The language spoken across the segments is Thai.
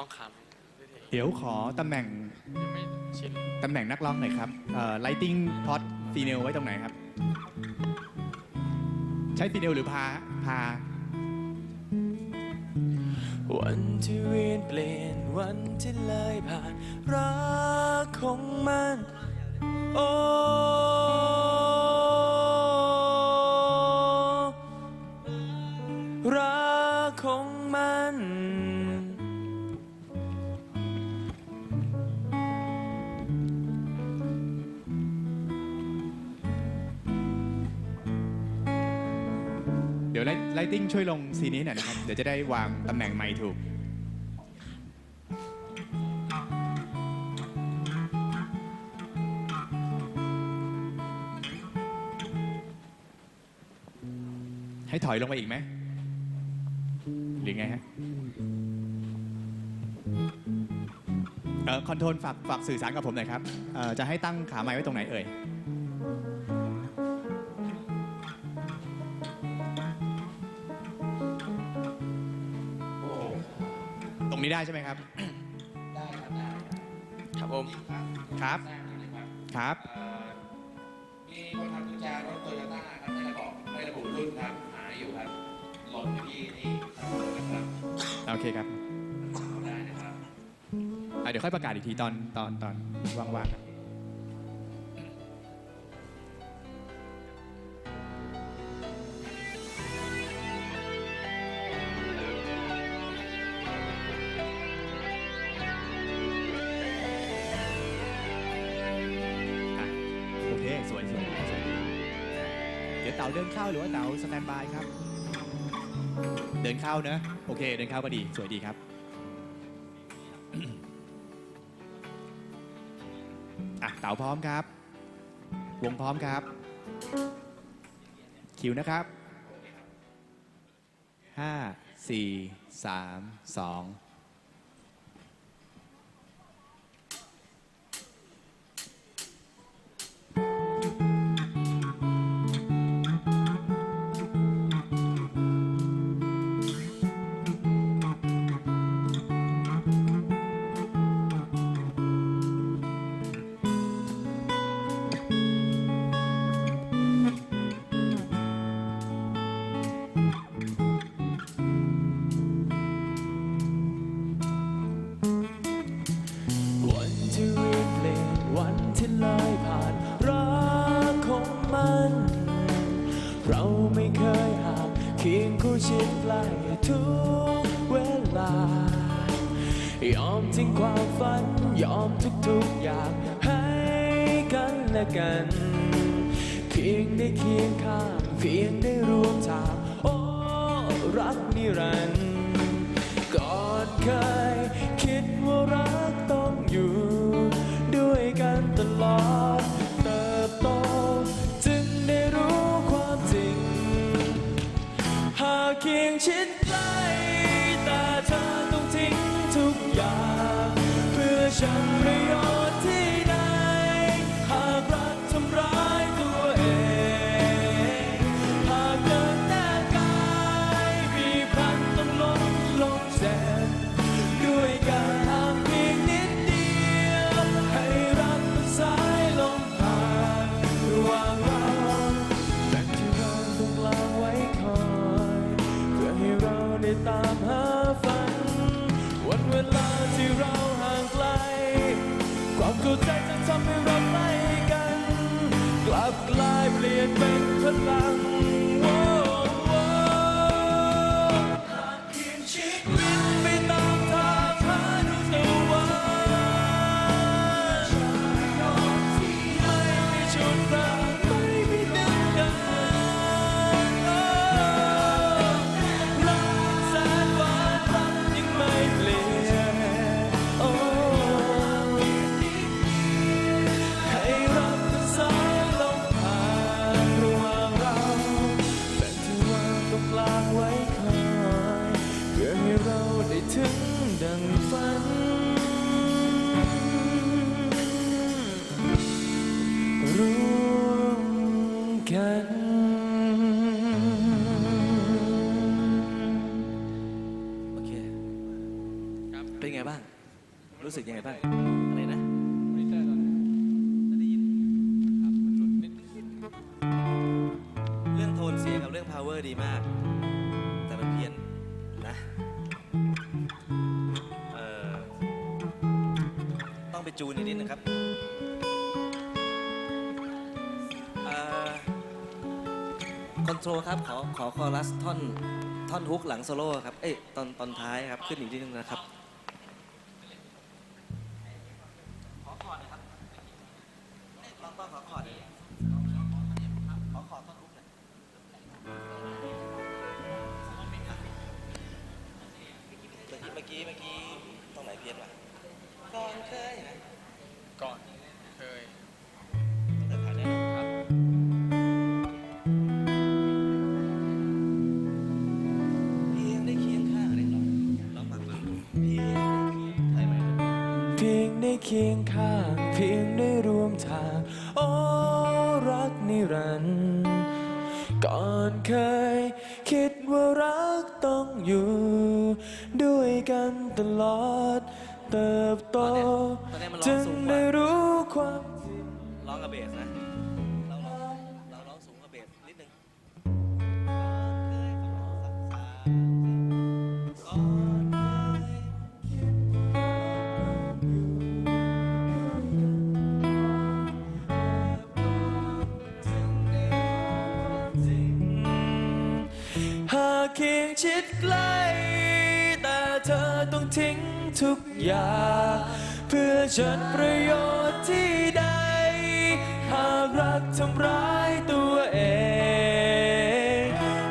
ยืนร้องขเดี๋ยวขอตำแหน่งำยังไม่ชินตำแหน่งนักร้องหน่อยครับเอ่อ lighting pot ฟีเนลไว้ตรงไหนครับ ใช้ฟีเนลหรือพาพาวันที่เวียนเปลี่ยนวันที่เลยผ่านรักของมัน โอ้ เดี๋ยว light- lighting ช่วยลงซีนนี้หน่อยนะครับ เดี๋ยวจะได้วางตำแหน่งไมค์ถูก ให้ถอยลงไปอีกไหม หรือไงฮะ เอ่อคอนโทรลฝากฝากสื่อสารกับผมหน่อยครับเอ่อจะให้ตั้งขาไม้ไว้ตรงไหนเอ่ย นี้ได้ใช่ไหมครับครับผมครับครับมีคนทำกุญแจรถโตโยต้าครับไม่ระบอกไม่ระบุรุ่นครับหาอยู่ครับหล่นอยู่ที่นี่นะครับโอเคครับได้นะครับอะเดี๋ยวค่อยประกาศอีกทีตอนตอนตอนว่างๆครับ เข้าหรือว่าเต๋าสแตนบายครับ เดินเข้านะโอเค เดินเข้าพอดีสวยดีครับ อะเต๋าพร้อมครับ วงพร้อมครับ คิวนะครับห้าสี่สามสอง เราไม่เคยห่างเคียงคู่ชิดใกล้ทุกเวลา ยอมทิ้งความฝัน ยอมทุกๆอย่างให้กันและกัน เพียงได้เคียงข้าง เพียงได้ร่วมทาง โอ้ รักนิรันดร์ก่อนเคย รู้สึกยังไงบ้างอะไรนะเรื่องโทนเสียงกับเรื่อง power ดีมาก แต่มันเพี้ยนนะเอ่อต้องไปจูนอีกนิดนึงครับคอนโทรลครับ ขอขอคอรัสท่อนท่อนฮุกหลังโซโล่ครับ เอ้ยตอนตอนท้ายครับ ขึ้นอีกนิดนึงนะครับ กี้เมื่อกี้เมื่อกี้ตรงไหนเพี้ยนวะก่อนเคยนะก่อนเคย ก่อนเคยคิดว่ารักต้องอยู่ ด้วยกันตลอด เติบโต ตอนนี้มันร้จึองงสูงกได้ว่ารู้ความ ร้องกับเบสนะ หากเคียงชิดใกล้ แต่เธอต้องทิ้งทุกอย่าง เพื่อฉันประโยชน์ที่ใด หากรักทำร้ายตัวเอง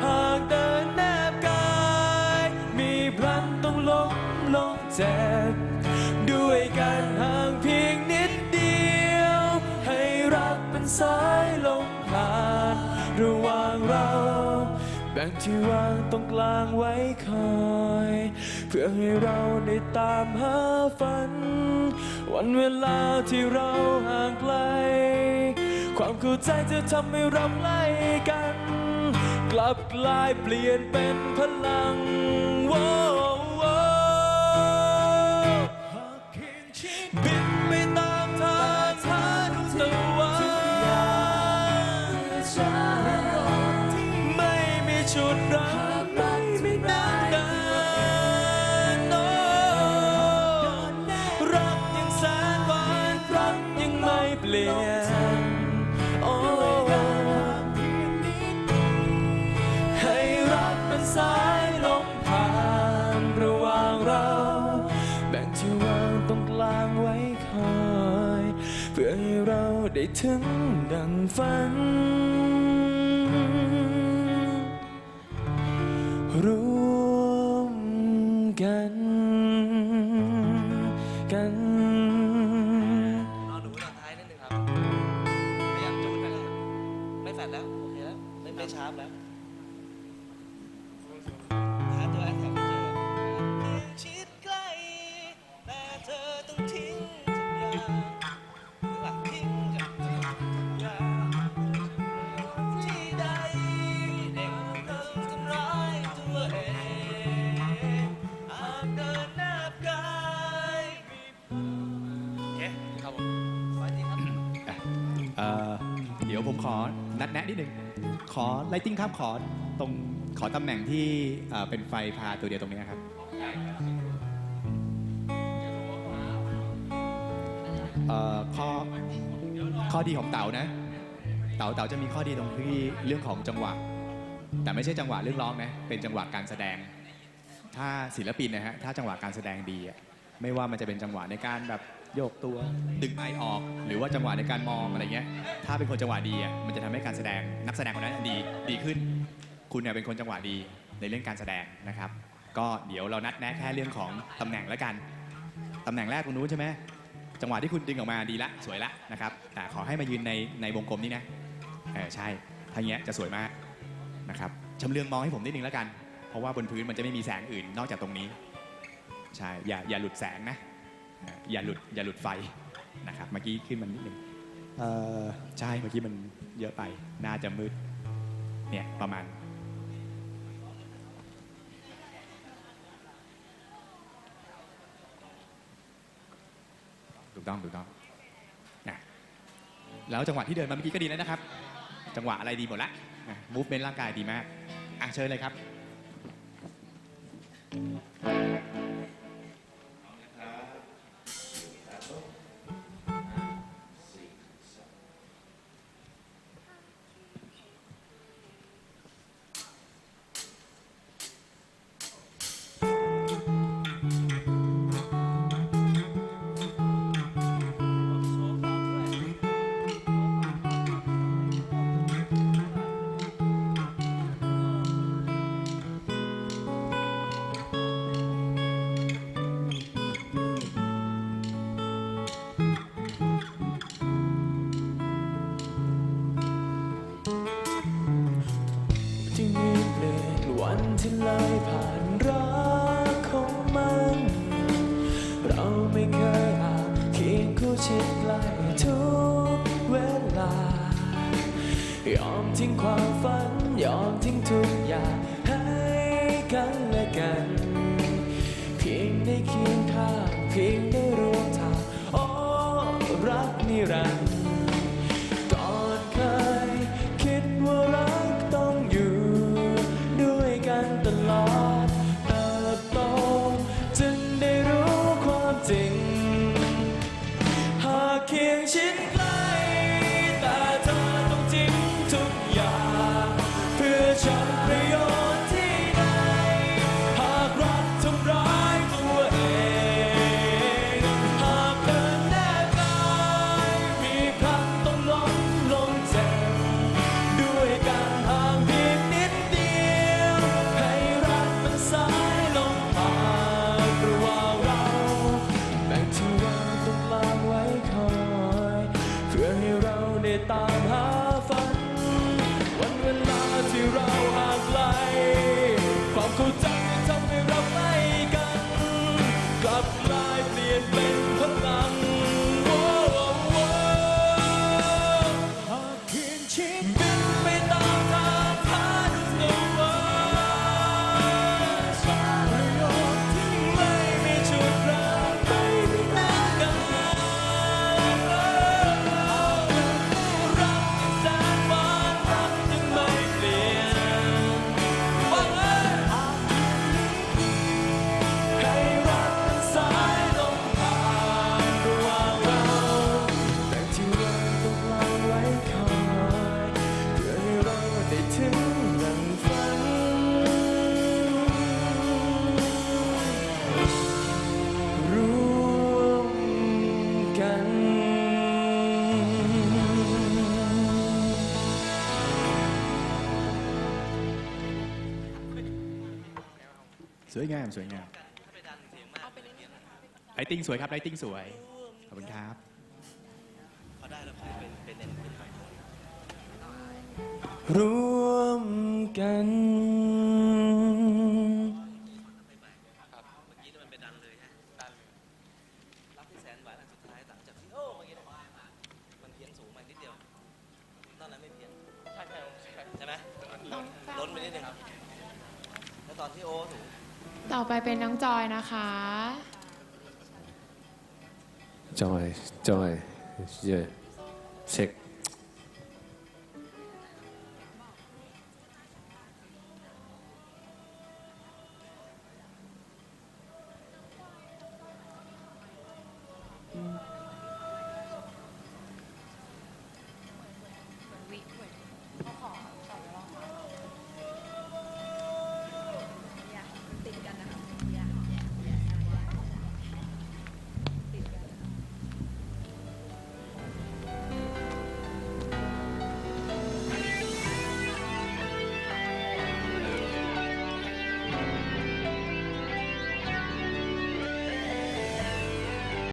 หากเดินแนบกาย มีพลันต้องล้มลงเจ็บ ด้วยกันห่างเพียงนิดเดียว ให้รักเป็นสา แบ่งที่วางตรงกลางไว้คอย เพื่อให้เราได้ตามหาฝัน วันเวลาที่เราห่างไกล ความเข้าใจจะทำให้เราใกล้กัน กลับกลายเปลี่ยนเป็นพลังโว้ แบ่งที่วางตรงกลางไว้คอย เพื่อให้เราได้ถึงดังฝัน ขอนัดแนะนิดนึง ขอไลติ้งครับขอตรงขอตำแหน่งที่เอ่อเป็นไฟพาตัวเดียวตรงนี้ครับ เอ่อข้อข้อดีของเต๋านะ เต๋าเต๋าจะมีข้อดีตรงที่เรื่องของจังหวะ แต่ไม่ใช่จังหวะเรื่องร้องนะ เป็นจังหวะการแสดง ถ้าศิลปินนะฮะ ถ้าจังหวะการแสดงดีอะไม่ว่ามันจะเป็นจังหวะในการแบบ โยกตัวดึงไอออก หรือว่าจังหวะในการมองอะไรเงี้ย ถ้าเป็นคนจังหวะดีอะมันจะทำให้การแสดงนักแสดงคนนั้นดีดีขึ้น คุณเนี่ยเป็นคนจังหวะดีในเรื่องการแสดงนะครับ ก็เดี๋ยวเรานัดแนะแค่เรื่องของตำแหน่งแล้วกันตำแหน่งแรกตรงนู้นใช่ไหมจังหวะที่คุณดึงออกมาดีละสวยละนะครับแต่ขอให้มายืนในในวงกลมนี้นะเออใช่ถ้าอย่างเงี้ยจะสวยมากนะครับชำเลืองมองให้ผมนิดนึงแล้วกัน เพราะว่าบนพื้นมันจะไม่มีแสงอื่นนอกจากตรงนี้ ใช่ อย่าอย่าหลุดแสงนะ อย่าหลุดอย่าหลุดไฟนะครับเมื่อกี้ขึ้นมันนิดหนึ่งใช่เมื่อกี้มันเยอะไปน่าจะมืดเนี่ยประมาณ ถูกต้องถูกต้องนะแล้วจังหวะที่เดินมาเมื่อกี้ก็ดีแล้วนะครับ จังหวะอะไรดีหมดละมูฟเมนต์ร่างกายดีมากอะเชิญเลยครับ สวยงามสวยงามไลติ้งสวยครับไลติ้งสวย ขอบคุณครับพอได้แล้วเป็นเป็นเน้นเป็นไปรวมกัน ใช่ไหมล้นไปนิดนึงครับ แล้วตอนที่โอ้ถูก ต่อไปเป็นน้องจอยนะคะ จอย จอย เยเช็ค